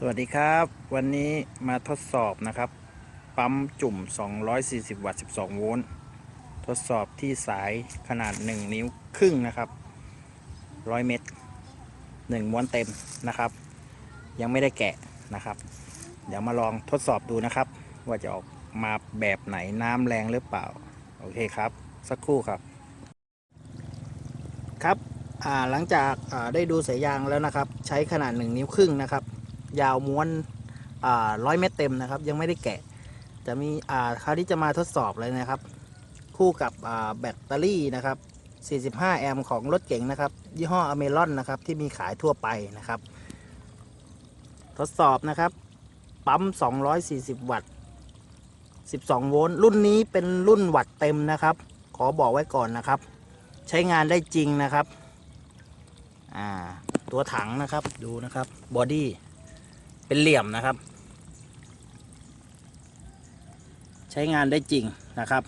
สวัสดีครับ วันนี้มาทดสอบนะครับ ปั๊มจุ่ม 240 วัตต์ 12 โวลต์ทดสอบที่สายขนาด 1 นิ้วครึ่งนะครับ 100 เมตร 1 ม้วนเต็มนะครับ ยังไม่ได้แกะนะครับ เดี๋ยวมาลองทดสอบดูนะครับ ว่าจะออกมาแบบไหนน้ำแรงหรือเปล่า โอเคครับ สักครู่ครับ ครับหลังจากได้ดูสายยางแล้วนะครับ ใช้ขนาด 1 นิ้วครึ่งนะครับ ยาวม้วนร้อยเมตรเต็มนะครับ ยังไม่ได้แกะ จะมีอ่าคราวที่จะมาทดสอบเลยนะครับ คู่กับแบตเตอรี่นะครับ 45 แอมป์ของรถเก๋งนะครับ ยี่ห้ออเมรอนนะครับ ที่มีขายทั่วไปนะครับ ทดสอบนะครับ ปั๊ม 240 วัตต์ 12 โวลต์รุ่นนี้เป็นรุ่นวัตต์เต็มนะครับ ขอบอกไว้ก่อนนะครับ ใช้งานได้จริงนะครับตัวถังนะครับดูนะครับบอดี้ เป็นเหลี่ยมนะครับ ใช้งานได้จริงนะครับ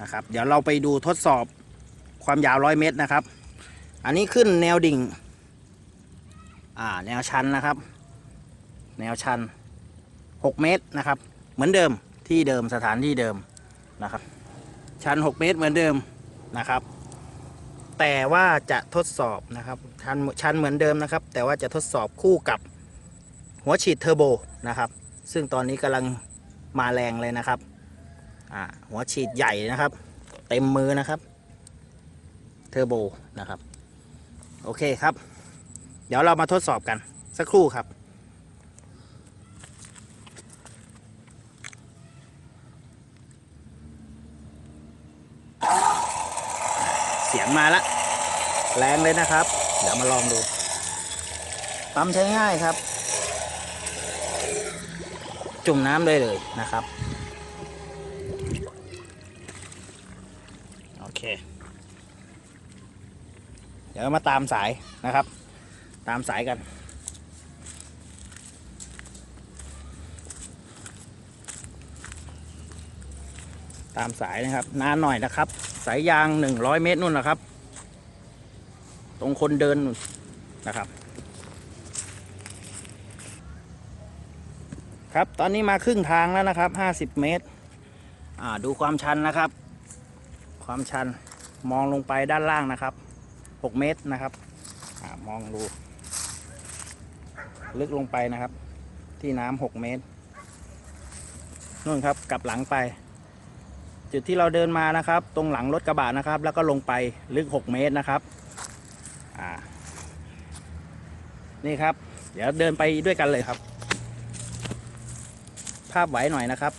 นะครับ เดี๋ยวเราไปดูทดสอบความยาวร้อยเมตรนะครับ อันนี้ขึ้นแนวดิ่ง อ่าแนวชันนะครับ แนวชัน 6 เมตรนะครับ เหมือนเดิมที่เดิมสถานที่เดิมนะครับ ชัน 6 เมตรเหมือนเดิมนะครับ แต่ว่าจะทดสอบนะครับชันชันเหมือนเดิมนะครับ แต่ว่าจะทดสอบคู่กับ หัวฉีดเทอร์โบนะครับ ซึ่งตอนนี้กำลังมาแรงเลยนะครับหัวฉีดใหญ่นะครับ เต็มมือนะครับ เทอร์โบนะครับ โอเคครับ เดี๋ยวเรามาทดสอบกันสักครู่ครับเสียงมาละแรงเลยนะครับ เดี๋ยวมาลองดูปั๊มใช้ง่ายครับ จุ่มน้ำได้เลยนะครับ โอเค เดี๋ยวมาตามสายนะครับ ตามสายกันตามสายนะครับนานหน่อยนะครับ สายยาง100เมตรนู่นนะครับ ตรงคนเดินนะครับ ครับตอนนี้มาครึ่งทางแล้วนะครับ50เมตร อ่าดูความชันนะครับ ความชันมองลงไปด้านล่างนะครับ6เมตรนะครับอ่ามองดู ลึกลงไปนะครับ ที่น้ำ6เมตรนู่นครับกลับหลังไป จุดที่เราเดินมานะครับ ตรงหลังรถกระบะนะครับ แล้วก็ลงไปลึก 6 เมตรนะครับอ่านี่ครับ เดี๋ยวเดินไปด้วยกันเลยครับ ภาพไหวหน่อยนะครับ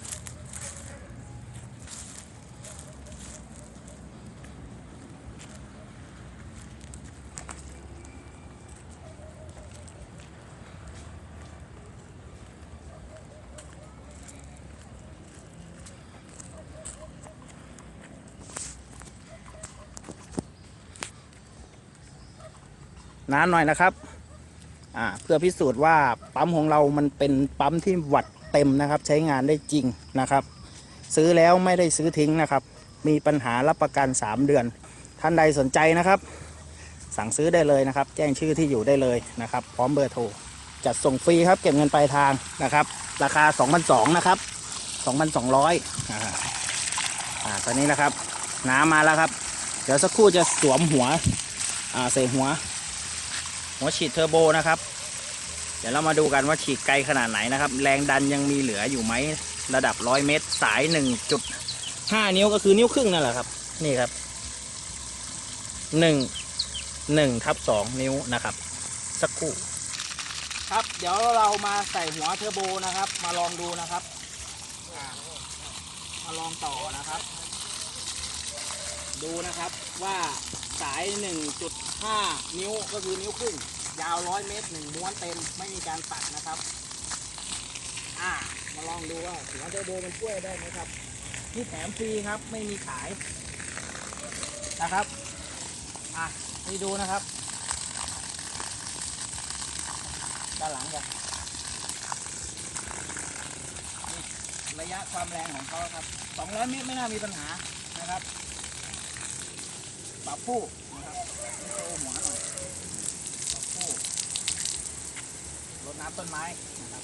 นานหน่อยนะครับ อ่า เพื่อพิสูจน์ว่าปั๊มของเรามันเป็นปั๊มที่วัด เต็มนะครับ ใช้งานได้จริงนะครับ ซื้อแล้วไม่ได้ซื้อทิ้งนะครับ มีปัญหารับประกัน 3 เดือน ท่านใดสนใจนะครับ สั่งซื้อได้เลยนะครับ แจ้งชื่อที่อยู่ได้เลยนะครับ พร้อมเบอร์โทรจัดส่งฟรีครับ เก็บเงินปลายทางนะครับ ราคา 2,200นะครับ 2,200อ่าอ่าตอนนี้นะครับ น้ำมาแล้วครับ เดี๋ยวสักครู่จะสวมหัวอ่าใส่หัว หัวฉีดเทอร์โบนะครับ ดี๋ยวเรามาดูกันว่าฉีดไกลขนาดไหนนะครับ แรงดันยังมีเหลืออยู่ไหมระดับร้อยเมตร สาย1.5นิ้วก็คือนิ้วครึ่งนั่นแหละครับ นี่ครับ1 1ทับ2นิ้วนะครับ สักครู่ ครับเดี๋ยวเรามาใส่หัวเทอร์โบนะครับ มาลองดูนะครับมาลองต่อนะครับ ดูนะครับว่าสาย 1.5 นิ้วก็คือนิ้วครึ่ง ยาว100เมตรหนึ่งม้วนเต็มไม่มีการตัดนะครับ อ่า มาลองดูว่าหัวเทอร์โบมันช่วยได้ไหมครับนี่แถมฟรีครับไม่มีขายนะครับ อะนี่ดูนะครับ ด้านหลังกันนี่ระยะความแรงของเขาครับ 200 เมตรไม่น่ามีปัญหานะครับปรับผู้นะครับโชว์หัวหน่อย รดน้ำต้นไม้นะครับ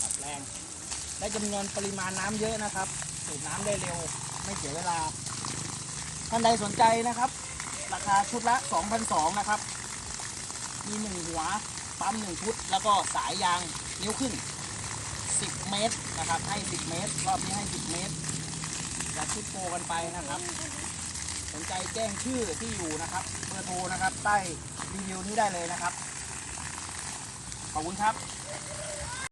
ปรับแรงได้จำนวนปริมาณน้ำเยอะนะครับ สูบน้ำได้เร็วไม่เสียเวลา ท่านใดสนใจนะครับ ราคาชุดละ 2,200นะครับ มีหนึ่งหัวปั๊มหนึ่งฟุตแล้วก็สายยางนิ้วครึ่ง10 เมตรนะครับ ให้ 10 เมตร รอบนี้ให้ 10 เมตรจัดชุดโปกันไปนะครับ สนใจแจ้งชื่อที่อยู่นะครับเบอร์โทรนะครับใต้รีวิวนี้ได้เลยนะครับ ขอบคุณครับ